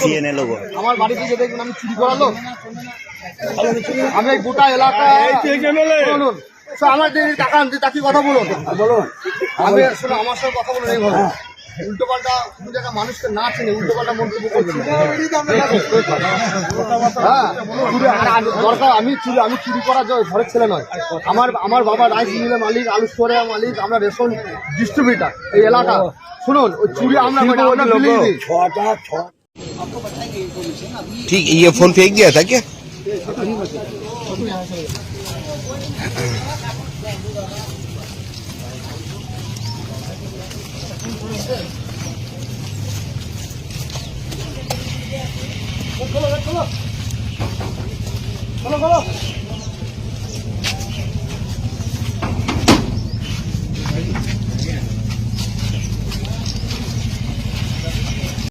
CNA logo. আমার বাড়িতে যে দেখবেন আমি চুরি করালো আমি গোটা এলাকা আমার টাকা আনতে তাকে কথা বলুন। বলুন। আমি আসলে আমার সাথে কথা বলুন এই উল্টো পাল্টা দু জায়গা মানুষকে না চিনে উল্টো পাল্টা মন্তব্য করছি হ্যাঁ চুরি আর আর দরকার আমি চুরি আমি চুরি করার জন্য ঘরের ছেলে নয় আমার আমার বাবা রাইস মিলের মালিক আলু স্টোরের মালিক আমরা রেশন ডিস্ট্রিবিউটার এই এলাকা শুনুন ওই চুরি আমরা করি না, আমরা বিলিয়ে দিই ठीक ये फोन फेंक दिया था क्या চলো চলো